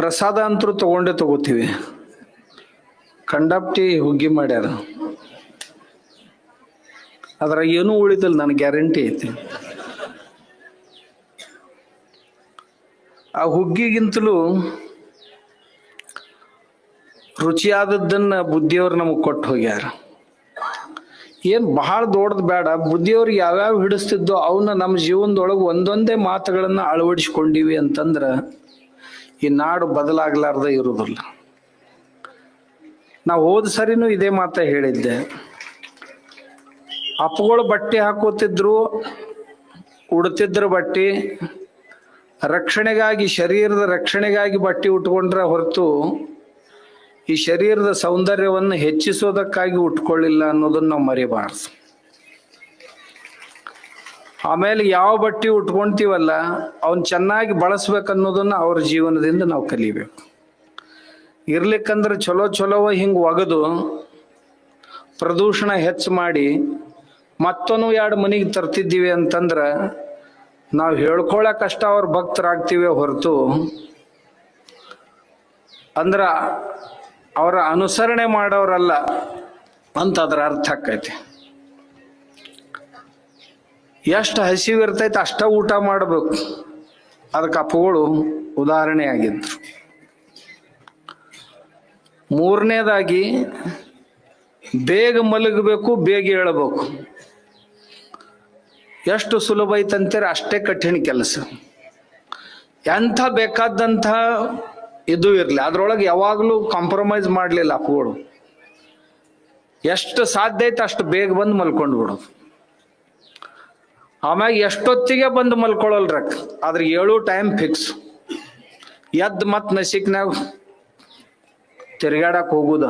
ಪ್ರಸಾದ ಅಂತರೂ ತಗೊಂಡೇ ತಗೋತೀವಿ. ಕಂಡಪ್ಟಿ ಹುಗ್ಗಿ ಮಾಡ್ಯಾರ. ಅದ್ರ ಏನೂ ಉಳಿದಿಲ್ಲ ನನಗೆ ಗ್ಯಾರಂಟಿ ಐತಿ. ಆ ಹುಗ್ಗಿಗಿಂತಲೂ ರುಚಿಯಾದದ್ದನ್ನ ಬುದ್ಧಿಯವ್ರು ನಮಗೆ ಕೊಟ್ಟು ಹೋಗ್ಯಾರ. ಏನು ಬಹಳ ದೊಡ್ಡದು ಬೇಡ ಬುದ್ಧಿಯವ್ರಿಗೆ ಯಾವ್ಯಾವ ಹಿಡಿಸ್ತಿದ್ದೋ ಅವನ್ನ ನಮ್ಮ ಜೀವನದೊಳಗೆ ಒಂದೊಂದೇ ಮಾತುಗಳನ್ನು ಅಳವಡಿಸ್ಕೊಂಡಿವಿ ಅಂತಂದ್ರ ಈ ನಾಡು ಬದಲಾಗ್ಲಾರ್ದ ಇರುವುದಿಲ್ಲ ನಾವು ಹೋದ ಸರಿನೂ ಇದೇ ಮಾತ ಹೇಳಿದ್ದೆ. ಅಪ್ಪಗಳು ಬಟ್ಟೆ ಹಾಕೋತಿದ್ರು, ಉಡ್ತಿದ್ರು ಬಟ್ಟೆ, ರಕ್ಷಣೆಗಾಗಿ, ಶರೀರದ ರಕ್ಷಣೆಗಾಗಿ ಬಟ್ಟೆ ಉಟ್ಕೊಂಡ್ರೆ ಹೊರತು ಈ ಶರೀರದ ಸೌಂದರ್ಯವನ್ನು ಹೆಚ್ಚಿಸೋದಕ್ಕಾಗಿ ಉಟ್ಕೊಳ್ಳಿಲ್ಲ ಅನ್ನೋದನ್ನ ನಾವು ಮರಿಬಾರ್ದು. ಆಮೇಲೆ ಯಾವ ಬಟ್ಟೆ ಉಟ್ಕೊಂತೀವಲ್ಲ, ಅವನ್ ಚೆನ್ನಾಗಿ ಬಳಸ್ಬೇಕನ್ನೋದನ್ನ ಅವ್ರ ಜೀವನದಿಂದ ನಾವು ಕಲಿಬೇಕು. ಇರ್ಲಿಕ್ಕಂದ್ರೆ ಚಲೋ ಚಲೋವ ಹಿಂಗ್ ಒಗದು ಪ್ರದೂಷಣ ಹೆಚ್ಚು ಮಾಡಿ ಮತ್ತೊಂದು ಎರಡು ಮನೆಗೆ ತರ್ತಿದ್ದೀವಿ ಅಂತಂದ್ರ ನಾವು ಹೇಳ್ಕೊಳಕಷ್ಟ ಅವ್ರ ಭಕ್ತರಾಗ್ತೀವಿ ಹೊರತು ಅಂದ್ರ ಅವರ ಅನುಸರಣೆ ಮಾಡೋರಲ್ಲ ಅಂತ ಅದರ ಅರ್ಥ ಆಕೈತಿ. ಎಷ್ಟು ಹಸಿವು ಇರ್ತೈತೆ ಅಷ್ಟ ಊಟ ಮಾಡಬೇಕು. ಅದಕ್ಕೆ ಅಪ್ಪುಗಳು ಉದಾಹರಣೆ ಆಗಿದ್ರು. ಮೂರನೇದಾಗಿ ಬೇಗ ಮಲಗಬೇಕು, ಬೇಗ ಹೇಳಬೇಕು ಎಷ್ಟು ಸುಲಭ ಐತಂತೀರ ಅಷ್ಟೇ ಕಠಿಣ ಕೆಲಸ. ಎಂಥ ಬೇಕಾದಂಥ ಇದು ಇರಲಿ, ಅದ್ರೊಳಗೆ ಯಾವಾಗಲೂ ಕಾಂಪ್ರಮೈಸ್ ಮಾಡಲಿಲ್ಲ ಅಪ್ಪುಗಳು. ಎಷ್ಟು ಸಾಧ್ಯ ಐತೆ ಅಷ್ಟು ಬೇಗ ಬಂದು ಮಲ್ಕೊಂಡು ಬಿಡೋದು. ಆಮ್ಯಾಗ ಎಷ್ಟೊತ್ತಿಗೆ ಬಂದು ಮಲ್ಕೊಳ್ಳಲ್ರಕ್ ಆದ್ರೆ ಏಳು ಟೈಮ್ ಫಿಕ್ಸ್ ಎದ್ದು ಮತ್ ನಸಿಕ್ನಾಗ ತಿರ್ಗಾಡಕ್ ಹೋಗುದ.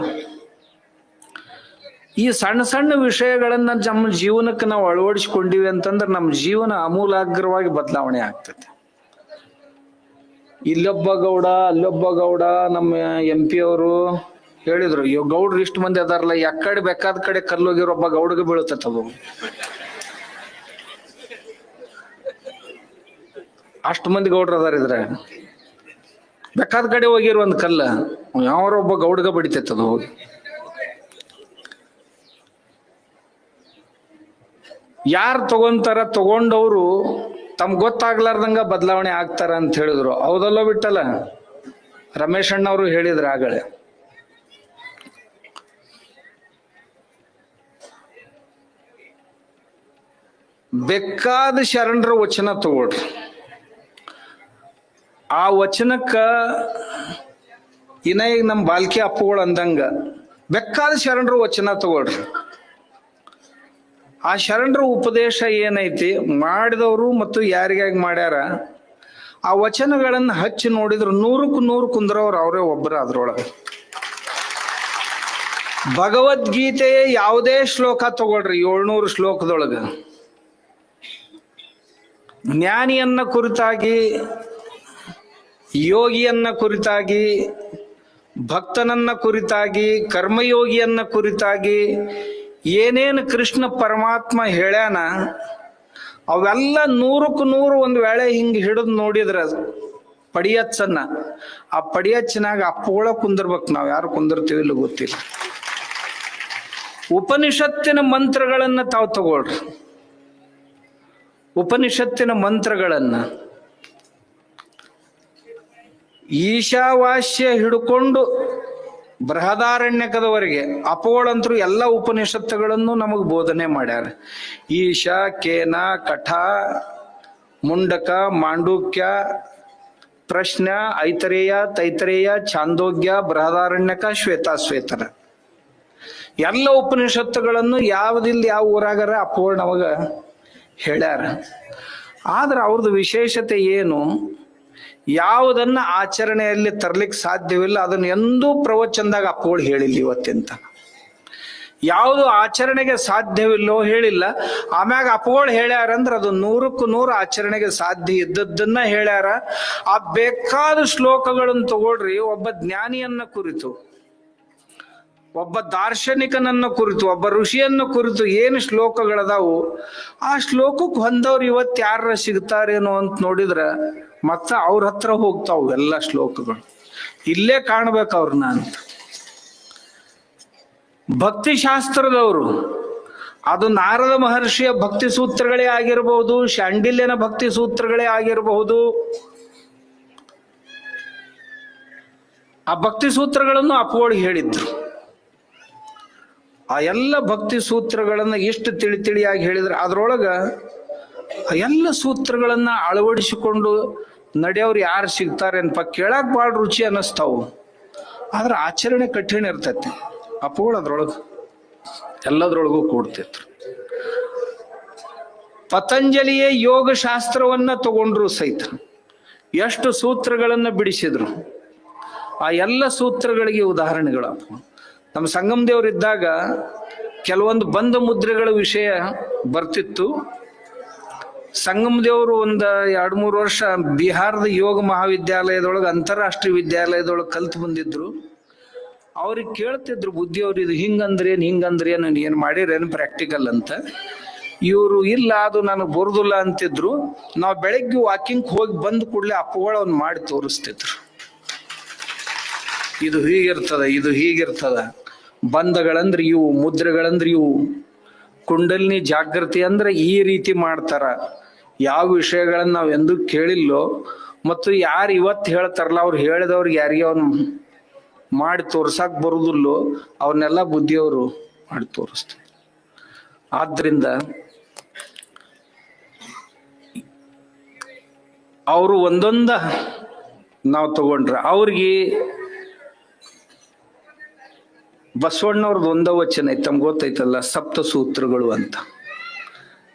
ಈ ಸಣ್ಣ ಸಣ್ಣ ವಿಷಯಗಳನ್ನ ನಮ್ಮ ಜೀವನಕ್ಕೆ ನಾವು ಅಳವಡಿಸಿಕೊಂಡಿವಿ ಅಂತಂದ್ರೆ ನಮ್ಮ ಜೀವನ ಅಮೂಲಾಗ್ರವಾಗಿ ಬದಲಾವಣೆ ಆಗ್ತದೆ ಇಲ್ಲೊಬ್ಬ ಗೌಡ, ಅಲ್ಲೊಬ್ಬ ಗೌಡ, ನಮ್ಮ ಎಂ ಪಿ ಅವರು ಹೇಳಿದ್ರು ಇವ್ ಗೌಡ್ರು ಇಷ್ಟು ಮಂದಿ ಅದಾರಲ್ಲ ಯಾಕಡೆ ಬೇಕಾದ ಕಡೆ ಕಲ್ಲೋಗಿರೋ ಒಬ್ಬ ಗೌಡಗೆ ಬೀಳುತ್ತೆ ಅದು ಅಷ್ಟು ಮಂದಿ ಗೌಡ್ರು ಅದಾರ ಇದ್ರ. ಬೇಕಾದ ಕಡೆ ಹೋಗಿರೋ ಒಂದು ಕಲ್ಲ. ಯಾವ್ರ ಒಬ್ಬ ಗೌಡ್ಗ ಬಡಿತೈತೆ ಅದು ಹೋಗಿ. ಯಾರು ತಗೊಂತಾರ ತಗೊಂಡವರು ತಮ್ ಗೊತ್ತಾಗ್ಲಾರ್ದಂಗ ಬದಲಾವಣೆ ಆಗ್ತಾರ ಅಂತ ಹೇಳಿದ್ರು. ಹೌದಲ್ಲೋ ಬಿಟ್ಟಲ್ಲ? ರಮೇಶ್ ಅಣ್ಣವರು ಹೇಳಿದ್ರು ಆಗಳೆ ಬೇಕಾದ ಶರಣರ ವಚನ ತಗೊಳ್ರಿ. ಆ ವಚನಕ್ಕ ಇನ್ನ ಈಗ ನಮ್ಮ ಬಾಲ್ಕಿ ಅಪ್ಪುಗಳು ಅಂದಂಗ, ಬೆಕ್ಕಾದ ಶರಣರು ವಚನ ತಗೊಳ್ರಿ. ಆ ಶರಣರ ಉಪದೇಶ ಏನೈತಿ, ಮಾಡಿದವರು ಮತ್ತು ಯಾರಿಗಾಗಿ ಮಾಡ್ಯಾರ, ಆ ವಚನಗಳನ್ನ ಹಚ್ಚಿ ನೋಡಿದ್ರು ನೂರಕ್ಕೂ ನೂರು ಕುಂದ್ರವ್ರು ಅವರೇ ಒಬ್ಬರ ಅದ್ರೊಳಗೆ. ಭಗವದ್ಗೀತೆಯ ಯಾವುದೇ ಶ್ಲೋಕ ತಗೊಳ್ರಿ, ಏಳ್ನೂರು ಶ್ಲೋಕದೊಳಗ. ಜ್ಞಾನಿಯನ್ನ ಕುರಿತಾಗಿ ಯೋಗಿಯನ್ನ ಕುರಿತಾಗಿ, ಭಕ್ತನನ್ನ ಕುರಿತಾಗಿ, ಕರ್ಮಯೋಗಿಯನ್ನ ಕುರಿತಾಗಿ ಏನೇನು ಕೃಷ್ಣ ಪರಮಾತ್ಮ ಹೇಳ್ಯಾನ, ಅವೆಲ್ಲ ನೂರಕ್ಕೂ ನೂರು ಒಂದು ವೇಳೆ ಹಿಂಗೆ ಹಿಡಿದು ನೋಡಿದ್ರ ಪಡಿಯಚ್ಚನ್ನ, ಆ ಪಡಿಯಚ್ಚನಾಗ ಅಪ್ಪಗಳ ಕುಂದಿರ್ಬೇಕು ನಾವು. ಯಾರು ಕುಂದಿರ್ತೀವಿ ಇಲ್ಲ ಗೊತ್ತಿಲ್ಲ. ಉಪನಿಷತ್ತಿನ ಮಂತ್ರಗಳನ್ನ ತಾವು ತಗೊಳ್ರಿ. ಉಪನಿಷತ್ತಿನ ಮಂತ್ರಗಳನ್ನ. ಈಶಾವಾಸ್ಯ ಹಿಡ್ಕೊಂಡು ಬೃಹದಾರಣ್ಯಕದವರೆಗೆ ಅಪೋಳಂತರು ಎಲ್ಲ ಉಪನಿಷತ್ತುಗಳನ್ನು ನಮಗೆ ಬೋಧನೆ ಮಾಡ್ಯಾರ. ಈಶಾ, ಕೇನ, ಕಠ, ಮುಂಡಕ, ಮಾಂಡೂಕ್ಯ, ಪ್ರಶ್ನ, ಐತರೇಯ, ತೈತರೇಯ ಚಾಂದೋಗ್ಯ ಬೃಹದಾರಣ್ಯಕ, ಶ್ವೇತಾಶ್ವೇತರ. ಎಲ್ಲ ಉಪನಿಷತ್ತುಗಳನ್ನು ಯಾವ್ದಿಲ್ಲ ಯಾವ ಊರಾಗರ ಅಪೋಳ್ ನಮಗ ಹೇಳ್ಯಾರ. ಆದ್ರೆ ಅವ್ರದ್ದು ವಿಶೇಷತೆ ಏನು? ಯಾವುದನ್ನ ಆಚರಣೆಯಲ್ಲಿ ತರ್ಲಿಕ್ಕೆ ಸಾಧ್ಯವಿಲ್ಲ, ಅದನ್ನ ಎಂದೂ ಪ್ರವಚನದಾಗ ಅಪ್ಪಗಳು ಹೇಳಿಲ್ಲ ಇವತ್ತಿಂತ. ಯಾವುದು ಆಚರಣೆಗೆ ಸಾಧ್ಯವಿಲ್ಲೋ ಹೇಳಿಲ್ಲ, ಆಮ್ಯಾಗ ಅಪ್ಪಗಳು ಹೇಳ್ಯಾರಂದ್ರ ಅದು ನೂರಕ್ಕೂ ನೂರು ಆಚರಣೆಗೆ ಸಾಧ್ಯ ಇದ್ದದ್ದನ್ನ ಹೇಳ್ಯಾರ. ಆ ಬೇಕಾದ ಶ್ಲೋಕಗಳನ್ನು ತಗೊಳ್ರಿ, ಒಬ್ಬ ಜ್ಞಾನಿಯನ್ನ ಕುರಿತು, ಒಬ್ಬ ದಾರ್ಶನಿಕನನ್ನ ಕುರಿತು, ಒಬ್ಬ ಋಷಿಯನ್ನ ಕುರಿತು ಏನು ಶ್ಲೋಕಗಳದಾವು, ಆ ಶ್ಲೋಕಕ್ಕೆ ಹೊಂದವ್ರು ಇವತ್ತು ಯಾರ ಸಿಗ್ತಾರೇನೋ ಅಂತ ನೋಡಿದ್ರ ಮತ್ತ ಅವ್ರ ಹತ್ರ ಹೋಗ್ತಾವ್ ಎಲ್ಲ ಶ್ಲೋಕಗಳು. ಇಲ್ಲೇ ಕಾಣ್ಬೇಕು ಅವ್ರನ್ನ ಅಂತ. ಭಕ್ತಿ ಶಾಸ್ತ್ರದವರು ಅದು ನಾರದ ಮಹರ್ಷಿಯ ಭಕ್ತಿ ಸೂತ್ರಗಳೇ ಆಗಿರಬಹುದು ಶಾಂಡಿಲ್ಯನ ಭಕ್ತಿ ಸೂತ್ರಗಳೇ ಆಗಿರಬಹುದು ಆ ಭಕ್ತಿ ಸೂತ್ರಗಳನ್ನು ಅಪ್ಪೋಳಿ ಹೇಳಿದ್ರು. ಆ ಎಲ್ಲ ಭಕ್ತಿ ಸೂತ್ರಗಳನ್ನು ಎಷ್ಟು ತಿಳಿ ತಿಳಿಯಾಗಿ ಹೇಳಿದ್ರು, ಅದ್ರೊಳಗ ಎಲ್ಲ ಸೂತ್ರಗಳನ್ನ ಅಳವಡಿಸಿಕೊಂಡು ನಡೆಯವ್ರು ಯಾರು ಸಿಗ್ತಾರೆ ಅನ್ಪ ಕೇಳಕ್ ಭಾಳ ರುಚಿ ಅನ್ನಿಸ್ತಾವು. ಆದ್ರೆ ಆಚರಣೆ ಕಠಿಣ ಇರ್ತೈತಿ. ಅಪ್ಪಗಳು ಅದ್ರೊಳಗೆ ಎಲ್ಲದ್ರೊಳಗೂ ಕೂಡ್ತಿತ್ತು ಪತಂಜಲಿಯೇ ಯೋಗ ಶಾಸ್ತ್ರವನ್ನ ತಗೊಂಡ್ರು ಸಹಿತ. ಎಷ್ಟು ಸೂತ್ರಗಳನ್ನ ಬಿಡಿಸಿದ್ರು. ಆ ಎಲ್ಲ ಸೂತ್ರಗಳಿಗೆ ಉದಾಹರಣೆಗಳು. ನಮ್ಮ ಸಂಗಮ್ ದೇವರಿದ್ದಾಗ ಕೆಲವೊಂದು ಬಂಧ ಮುದ್ರೆಗಳ ವಿಷಯ ಬರ್ತಿತ್ತು. ಸಂಗಮ್ ದೇವರು ಒಂದು ಎರಡು ಮೂರು ವರ್ಷ ಬಿಹಾರದ ಯೋಗ ಮಹಾವಿದ್ಯಾಲಯದೊಳಗೆ ಅಂತಾರಾಷ್ಟ್ರೀಯ ವಿದ್ಯಾಲಯದೊಳಗೆ ಕಲ್ತು ಬಂದಿದ್ರು. ಅವ್ರಿಗೆ ಕೇಳ್ತಿದ್ರು ಬುದ್ಧಿಯವ್ರು ಇದು ಹಿಂಗಂದ್ರೇನು ಹಿಂಗಂದ್ರೇನು ಏನು ಮಾಡಿರೇನು ಪ್ರಾಕ್ಟಿಕಲ್ ಅಂತ. ಇವರು ಇಲ್ಲ, ಅದು ನನಗೆ ಬರುದಿಲ್ಲ ಅಂತಿದ್ರು. ನಾವು ಬೆಳಗ್ಗೆ ವಾಕಿಂಗ್ ಹೋಗಿ ಬಂದ ಕೂಡಲೇ ಅಪ್ಪಗಳು ಅವ್ನು ಮಾಡಿ ತೋರಿಸ್ತಿದ್ರು. ಇದು ಹೀಗಿರ್ತದ ಇದು ಹೀಗಿರ್ತದ. ಬಂಧಗಳಂದ್ರೆ ಇವು, ಮುದ್ರೆಗಳಂದ್ರೆ ಇವು. ಕುಂಡಲಿನಿ ಜಾಗೃತಿ ಅಂದ್ರೆ ಈ ರೀತಿ ಮಾಡ್ತಾರ. ಯಾವ ವಿಷಯಗಳನ್ನ ನಾವ್ ಎಂದೂ ಕೇಳಿಲ್ಲೋ, ಮತ್ತು ಯಾರು ಇವತ್ತು ಹೇಳ್ತಾರಲ್ಲ, ಅವ್ರು ಹೇಳಿದವ್ರಿಗೆ ಯಾರಿಗೆ ಅವ್ನು ಮಾಡಿ ತೋರ್ಸಕ್ ಬರುದಿಲ್ಲೋ ಅವನ್ನೆಲ್ಲ ಬುದ್ಧಿಯವರು ಮಾಡಿ ತೋರಿಸ್ತಾರೆ. ಆದ್ರಿಂದ ಅವರು ಒಂದೊಂದ ನಾವು ತಗೊಂಡ್ರ ಅವ್ರಿಗೆ ಬಸವಣ್ಣವ್ರದ್ದು ಒಂದ ವಚನ ಐತೆ, ತಮ್ಗೆ ಗೊತ್ತೈತಲ್ಲ ಸಪ್ತ ಸೂತ್ರಗಳು ಅಂತ.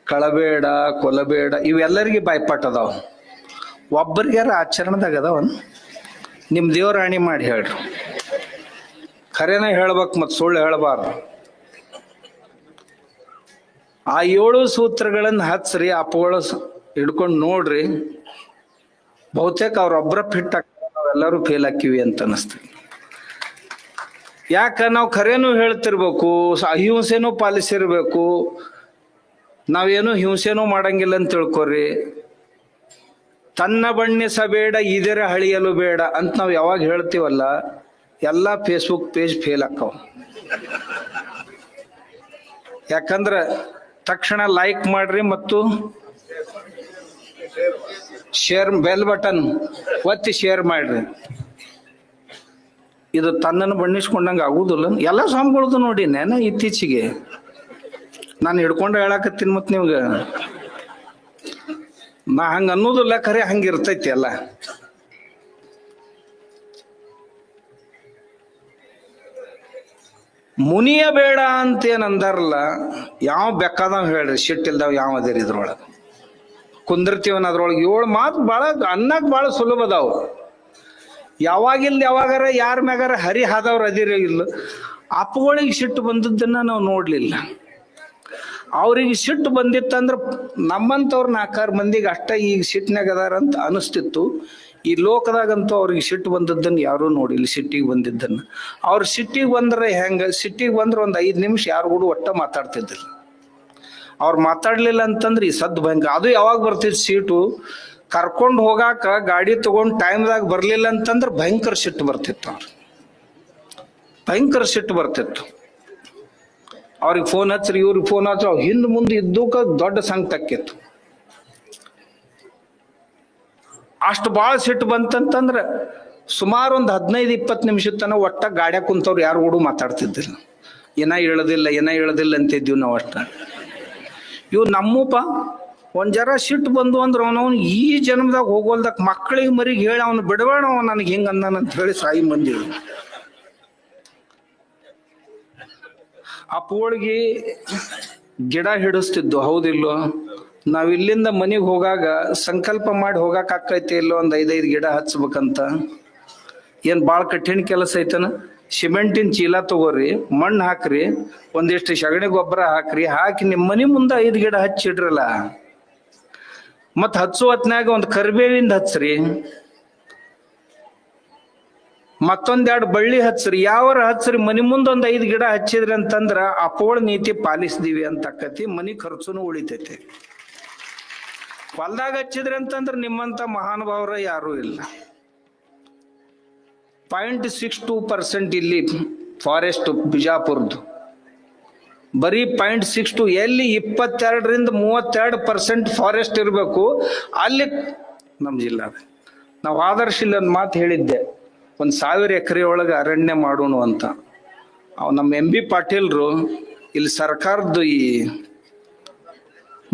ಕಳಬೇಡ, ಕೊಲಬೇಡ, ಇವೆಲ್ಲರಿಗೆ ಬಾಯ್ಪಾಟ್ ಅದಾವ. ಒಬ್ಬರಿಗಾರ ಆಚರಣೆದಾಗ ಅದಾವನ್? ನಿಮ್ಮ ದೇವರಾಣಿ ಮಾಡಿ ಹೇಳ್ರಿ. ಖರೇನ ಹೇಳ್ಬೇಕು ಮತ್ತು ಸುಳ್ಳು ಹೇಳ್ಬಾರ್ದು. ಆ ಏಳು ಸೂತ್ರಗಳನ್ನು ಹಚ್ರಿ, ಅಪ್ಪಗಳು ಹಿಡ್ಕೊಂಡು ನೋಡ್ರಿ, ಬಹುತೇಕ ಅವ್ರೊಬ್ಬರ ಫಿಟ್ ಆಗ್ತಾರೆ ಎಲ್ಲರೂ ಫೇಲ್ ಆಕಿವಿ ಅಂತ ಅನಿಸ್ತದೆ ಯಾಕ ನಾವು ಖರೇನು ಹೇಳ್ತಿರ್ಬೇಕು ಅಹಿಂಸೆನು ಪಾಲಿಸಿರ್ಬೇಕು. ನಾವೇನು ಹಿಂಸೆನೂ ಮಾಡಂಗಿಲ್ಲ ಅಂತ ತಿಳ್ಕೊರಿ. ತನ್ನ ಬಣ್ಣಿಸಬೇಡ ಇದರ ಹಳಿಯಲು ಬೇಡ ಅಂತ ನಾವು ಯಾವಾಗ ಹೇಳ್ತೀವಲ್ಲ, ಎಲ್ಲ ಫೇಸ್ಬುಕ್ ಪೇಜ್ ಫೇಲ್ ಆಕ್ಕವ. ಯಾಕಂದ್ರ ತಕ್ಷಣ ಲೈಕ್ ಮಾಡ್ರಿ ಮತ್ತು ಶೇರ್ ಬೆಲ್ ಬಟನ್ ಒತ್ತಿ ಶೇರ್ ಮಾಡ್ರಿ. ಇದು ತನ್ನನ್ನು ಬಣ್ಣಿಸ್ಕೊಂಡಂಗೆ ಆಗುದಿಲ್ಲ. ಎಲ್ಲ ಸ್ವಾಮಿಗಳದು ನೋಡಿ ನೆನ ಇತ್ತೀಚಿಗೆ. ನಾನು ಹಿಡ್ಕೊಂಡು ಹೇಳಕತ್ತೀನಿ ಮತ್ತೆ ನಿಮ್ಗೆ. ನಾ ಹಂಗ ಅನ್ನೋದಿಲ್ಲ, ಖರೆ ಹಂಗ ಇರ್ತೈತಿ ಎಲ್ಲ. ಮುನಿಯ ಬೇಡ ಅಂತ ಏನ್ ಅಂದಾರಲ್ಲ, ಯಾವ ಬೇಕಾದವ್ ಹೇಳ್ರಿ ಸಿಟ್ಟಿಲ್ದಾವ್ ಯಾವ ಅದೇರಿ ಇದ್ರೊಳಗ. ಕುಂದಿರ್ತೀವನ ಅದ್ರೊಳಗೆ. ಏಳು ಮಾತು ಭಾಳ ಅನ್ನಕ್ಕೆ ಭಾಳ ಸುಲಭ ಅದಾವು. ಯಾವಾಗಿಲ್ಲ ಯಾವಾಗಾರ ಯಾರ ಮ್ಯಾಗಾರ ಹರಿ ಹಾದವ್ರು ಅದಿರ ಇಲ್ಲ. ಅಪ್ಪಗಳಿಗೆ ಸಿಟ್ಟು ಬಂದದ್ದನ್ನ ನಾವು ನೋಡ್ಲಿಲ್ಲ. ಅವ್ರಿಗೆ ಸಿಟ್ಟು ಬಂದಿತ್ತಂದ್ರ ನಮ್ಮಂತವ್ರ ನಾಲ್ಕಾರು ಮಂದಿಗೆ ಅಷ್ಟ ಈಗ ಸಿಟ್ಟಿನಾಗ ಅದಾರ ಅಂತ ಅನಿಸ್ತಿತ್ತು. ಈ ಲೋಕದಾಗಂತೂ ಅವ್ರಿಗೆ ಸಿಟ್ಟು ಬಂದದ್ದನ್ನ ಯಾರೂ ನೋಡಿಲ್ಲ ಸಿಟ್ಟಿಗೆ ಬಂದಿದ್ದನ್ನ. ಅವ್ರ ಸಿಟ್ಟಿಗೆ ಬಂದ್ರೆ ಹೆಂಗೆ ಸಿಟ್ಟಿಗೆ ಬಂದ್ರೆ ಒಂದು ಐದು ನಿಮಿಷ ಯಾರು ಕೂಡ ಒಟ್ಟ ಮಾತಾಡ್ತಿದ್ದಿಲ್ಲ. ಅವ್ರು ಮಾತಾಡ್ಲಿಲ್ಲ ಅಂತಂದ್ರೆ ಈ ಸದ್ದು ಭಯಂಕರ. ಅದು ಯಾವಾಗ ಬರ್ತಿತ್ತು ಸೀಟು? ಕರ್ಕೊಂಡು ಹೋಗಾಕ ಗಾಡಿ ತಗೊಂಡ್ ಟೈಮ್ದಾಗ ಬರಲಿಲ್ಲ ಅಂತಂದ್ರೆ ಭಯಂಕರ ಸಿಟ್ಟು ಬರ್ತಿತ್ತು ಅವ್ರು ಭಯಂಕರ ಸಿಟ್ಟು ಬರ್ತಿತ್ತು. ಅವ್ರಿಗೆ ಫೋನ್ ಹಚ್ರಿ, ಇವ್ರಿಗೆ ಫೋನ್ ಹಚ್ರಿ, ಅವ್ರು ಹಿಂದೆ ಮುಂದೆ ಇದ್ದೂಕ ದೊಡ್ಡ ಸಂಘ ತಕ್ಕಿತ್ತು ಅಷ್ಟು ಭಾಳ ಸಿಟ್ಟು ಬಂತಂತಂದ್ರೆ ಸುಮಾರು ಒಂದು ಹದಿನೈದು, ಇಪ್ಪತ್ತು ನಿಮಿಷ ತನಕ ಒಟ್ಟ ಗಾಡ್ಯಾಗ ಕುಂತವ್ರು ಯಾರು ಓಡು ಮಾತಾಡ್ತಿದ್ದಿಲ್ಲ. ಏನ ಹೇಳೋದಿಲ್ಲ ಏನ ಹೇಳೋದಿಲ್ಲ ಅಂತಿದ್ವಿ ನಾವು ಅಷ್ಟ. ಇವ್ ನಮ್ಮಪ್ಪ ಒಂದ್ ಜರ ಸಿಟ್ಟು ಬಂದು ಅಂದ್ರೆ ಅವನವನು ಈ ಜನ್ಮದಾಗ ಹೋಗೋಲ್ದಕ್ ಮಕ್ಕಳಿಗೆ ಮರಿಗೆ ಹೇಳಿ ಅವನು ಬಿಡಬೇಡ ಅವ ನನಗೆ ಹೆಂಗ ಅಂತ ಹೇಳಿ ಸಾಯಿ ಮಂದಿ. ಅಪ್ಪಗಳಿಗೆ ಗಿಡ ಹಿಡಿಸ್ತಿದ್ದು ಹೌದಿಲ್ಲೋ ನಾವ್ ಇಲ್ಲಿಂದ ಮನೆಗೆ ಹೋಗಾಗ ಸಂಕಲ್ಪ ಮಾಡಿ ಹೋಗಾಕ ಆಕೈತಿ ಇಲ್ಲೋ ಒಂದ್ ಐದೈದು ಗಿಡ ಹಚ್ಬೇಕಂತ. ಏನ್ ಬಾಳ ಕಠಿಣ ಕೆಲಸ ಐತನ? ಸಿಮೆಂಟಿನ ಚೀಲ ತಗೋರಿ, ಮಣ್ಣು ಹಾಕ್ರಿ, ಒಂದಿಷ್ಟು ಸಗಣಿ ಗೊಬ್ಬರ ಹಾಕ್ರಿ, ಹಾಕಿ ನಿಮ್ಮ ಮನೆ ಮುಂದೆ ಐದು ಗಿಡ ಹಚ್ಚಿಡ್ರಲ್ಲ. ಮತ್ ಹಚ್ಚು ಹೊತ್ನಾಗ ಒಂದು ಕರಿಬೇವಿಂದ ಹಚ್ಚ್ರಿ. ಮತ್ತೊಂದೆರಡು ಬಳ್ಳಿ ಹಚ್ಚ್ರಿ. ಯಾವರ ಹಚ್ಚ್ರಿ? ಮನಿ ಮುಂದೊಂದು ಐದು ಗಿಡ ಹಚ್ಚಿದ್ರಿ ಅಂತಂದ್ರ ಅಪೋಳ ನೀತಿ ಪಾಲಿಸ್ದೀವಿ ಅಂತ ಆಕತಿ ಮನಿ ಖರ್ಚುನು ಉಳಿತೈತಿ. ಹೊಲ್ದಾಗ ಹಚ್ಚಿದ್ರಿ ಅಂತಂದ್ರ ನಿಮ್ಮಂತ ಮಹಾನುಭಾವರ ಯಾರು ಇಲ್ಲ. ಪಾಯಿಂಟ್ ಸಿಕ್ಸ್ ಟೂ ಪರ್ಸೆಂಟ್ ಇಲ್ಲಿ ಫಾರೆಸ್ಟ್ ಬಿಜಾಪುರದ್ದು ಬರೀ ಪಾಯಿಂಟ್ ಸಿಕ್ಸ್ ಟು ಎಲ್ಲಿ ಇಪ್ಪತ್ತೆರಡರಿಂದ ಮೂವತ್ತೆರಡು ಪರ್ಸೆಂಟ್ ಫಾರೆಸ್ಟ್ ಇರಬೇಕು, ಅಲ್ಲಿ ನಮ್ಮ ಜಿಲ್ಲಾದ ನಾವು ಆದರ್ಶ ಇಲ್ಲಿ ಮಾತು ಹೇಳಿದ್ದೆ, ಒಂದು ಸಾವಿರ ಎಕರೆ ಒಳಗೆ ಅರಣ್ಯ ಮಾಡೋಣ ಅಂತ. ಅವ್ ನಮ್ಮ ಎಂ ಬಿ ಪಾಟೀಲ್ರು ಇಲ್ಲಿ ಸರ್ಕಾರದ್ದು ಈ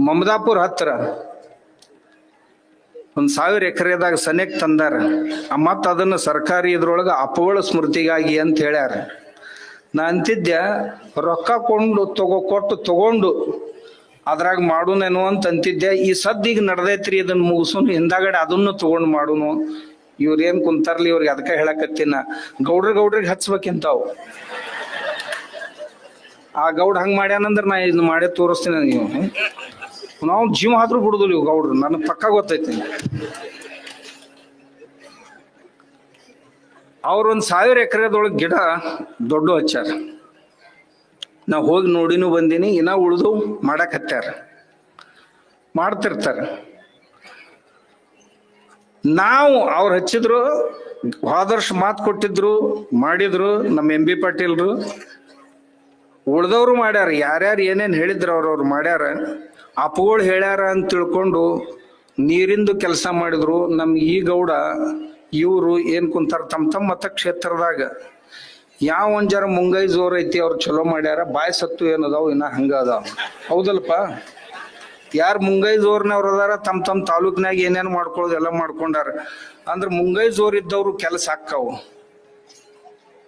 ಮಮದಾಪುರ ಹತ್ರ ಒಂದ್ ಸಾವಿರ ಎಕರೆದಾಗ ಸನೇಕ್ ತಂದಾರ. ಮತ್ತ ಅದನ್ನ ಸರ್ಕಾರಿ ಇದ್ರೊಳಗೆ ಅಪವಳ ಸ್ಮೃತಿಗಾಗಿ ಅಂತ ಹೇಳ್ಯಾರ. ನಾ ಅಂತಿದ್ದೆ, ರೊಕ್ಕ ಕೊಂಡು ತಗೋ, ಕೊಟ್ಟು ತಗೊಂಡು, ಅದ್ರಾಗ ಮಾಡುನೇನೋ ಅಂತ ಅಂತಿದ್ದೆ. ಈ ಸದ್ ಈಗ ನಡ್ದೈತ್ರಿ ಇದನ್ನ ಮುಗಿಸೋನು, ಹಿಂದಾಗಡೆ ಅದನ್ನು ತಗೊಂಡು ಮಾಡುನು. ಇವ್ರ ಏನ್ ಕುಂತಾರ್ಲಿ ಇವ್ರಿಗೆ ಅದಕ್ಕೆ ಹೇಳಕತ್ತಿನ. ಗೌಡ್ರ ಗೌಡ್ರಿಗೆ ಹಚ್ಬೇಕಿಂತಾವ್. ಆ ಗೌಡ್ ಹಂಗ್ ಮಾಡ್ಯಾನಂದ್ರೆ ನಾ ಇದನ್ನ ಮಾಡೇ ತೋರಿಸ್ತೀನಿ ನೀವು ನಾವು ಜೀವ ಆದ್ರೂ ಬಿಡುದಿಲ್ಲ ಇವು ಗೌಡ್ರು. ನನಗೆ ಪಕ್ಕ ಗೊತ್ತೈತಿ. ಅವ್ರೊಂದ್ ಸಾವಿರ ಎಕರೆದೊಳಗೆ ಗಿಡ ದೊಡ್ಡ ಹಚ್ಚಾರ. ನಾ ಹೋಗಿ ನೋಡಿನೂ ಬಂದೀನಿ, ಇನ್ನ ಉಳಿದು ಮಾಡಕ್ ಹತ್ಯಾರ. ಮಾಡ್ತಿರ್ತಾರ. ನಾವು ಅವ್ರು ಹಚ್ಚಿದ್ರು ಹೋದರ್ಷ ಮಾತು ಕೊಟ್ಟಿದ್ರು, ಮಾಡಿದ್ರು ನಮ್ಮ ಎಂ ಬಿ ಪಾಟೀಲ್ರು. ಉಳ್ದವ್ರು ಮಾಡ್ಯಾರ, ಯಾರ್ಯಾರು ಏನೇನು ಹೇಳಿದ್ರು ಅವ್ರವ್ರು ಮಾಡ್ಯಾರ. ಅಪ್ಪಗಳು ಹೇಳ್ಯಾರ ಅಂತ ತಿಳ್ಕೊಂಡು ನೀರಿಂದು ಕೆಲಸ ಮಾಡಿದ್ರು. ನಮ್ ಈ ಗೌಡ ಇವರು ಏನ್ ಕುಂತಾರ ತಮ್ಮ ತಮ್ಮ ಮತಕ್ಷೇತ್ರದಾಗ. ಯಾವ ಒಂಜಾರ ಜರ ಮುಂಗೈ ಜೋರ್ ಐತಿ ಅವ್ರು ಚಲೋ ಮಾಡ್ಯಾರ, ಬಾಯ್ ಸತ್ತು ಏನದಾವ್, ಇನ್ನ ಹಂಗ ಅದಾವ. ಹೌದಲ್ಪ? ಯಾರು ಮುಂಗೈ ಜೋರ್ನವ್ರ ಅದಾರ ತಮ್ಮ ತಮ್ಮ ತಾಲೂಕ್ನಾಗ ಏನೇನ್ ಮಾಡ್ಕೊಳ್ಳೋದು ಎಲ್ಲ ಮಾಡ್ಕೊಂಡಾರ. ಅಂದ್ರ ಮುಂಗೈ ಜೋರ್ ಇದ್ದವ್ರು ಕೆಲಸ ಹಾಕಾವು.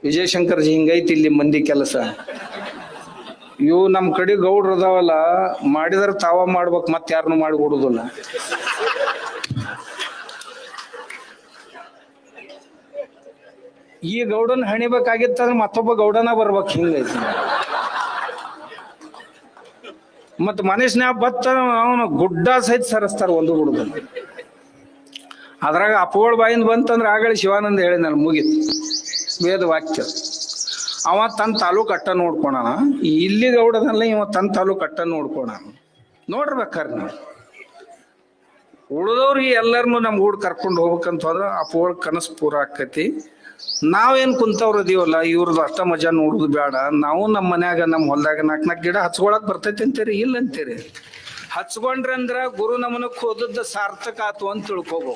ವಿಜಯಶಂಕರ್ ಜಿ ಹಿಂಗೈತಿ ಇಲ್ಲಿ ಮಂದಿ ಕೆಲಸ. ಇವು ನಮ್ ಕಡೆ ಗೌಡ್ರು ಅದಾವಲ್ಲ, ಮಾಡಿದ್ರ ತಾವ ಮಾಡ್ಬೇಕು ಮತ್ತೆ ಯಾರನ್ನು ಮಾಡಿ ಈ ಗೌಡನ್ ಹಣಿಬೇಕಾಗಿತ್ತಂದ್ರೆ ಮತ್ತೊಬ್ಬ ಗೌಡನ ಬರ್ಬೇಕು ಹಿಂಗೈತಿ. ಮತ್ ಮನುಷ್ಯನ ಬತ್ತ ಅವನು ಗುಡ್ಡ ಸಹಿತ ಸರಸ್ತಾರ ಒಂದು ಹುಡುಗ ಅದ್ರಾಗ ಅಪ್ಪಗಳ ಬಾಯಿಂದ ಬಂತಂದ್ರೆ ಆಗಲಿ ಶಿವಾನಂದ ಹೇಳಿ ನಾನು ಮುಗೀತು. ವೇದ ವಾಕ್ಯ. ಅವ ತನ್ನ ತಾಲೂಕು ಅಟ್ಟ ನೋಡ್ಕೊಳಣ. ಇಲ್ಲಿ ಗೌಡದಲ್ಲ ಇವ ತನ್ನ ತಾಲೂಕು ಅಟ್ಟ ನೋಡ್ಕೊಳ ನೋಡ್ಬೇಕಾರ ನಾವು ಉಳಿದವ್ರಿಗೆ ಎಲ್ಲರನ್ನು ನಮ್ ಊಡ್ ಕರ್ಕೊಂಡು ಹೋಗ್ಬೇಕಂತ ಆ ಪೋಳ್ ಕನಸು ಪೂರ ಆಕತಿ. ನಾವೇನ್ ಕುಂತವ್ರ ಇದೀವಲ್ಲ ಇವ್ರದ್ದು ಅಷ್ಟ ಮಜಾ ನೋಡುದು ಬೇಡ ನಾವು ನಮ್ಮ ಮನ್ಯಾಗ ನಮ್ಮ ಹೊಲ್ದಾಗ ನಾಲ್ಕು ನಾಲ್ಕು ಗಿಡ ಹಚ್ಕೊಳಕ್ ಬರ್ತೈತಿ ಅಂತೀರಿ? ಇಲ್ಲ ಅಂತೀರಿ? ಹಚ್ಕೊಂಡ್ರಂದ್ರ ಗುರು ನಮನಕ್ಕೆ ಹೋದದ್ದು ಸಾರ್ಥಕ ಆತು ಅಂತ ತಿಳ್ಕೊಬೇಕು.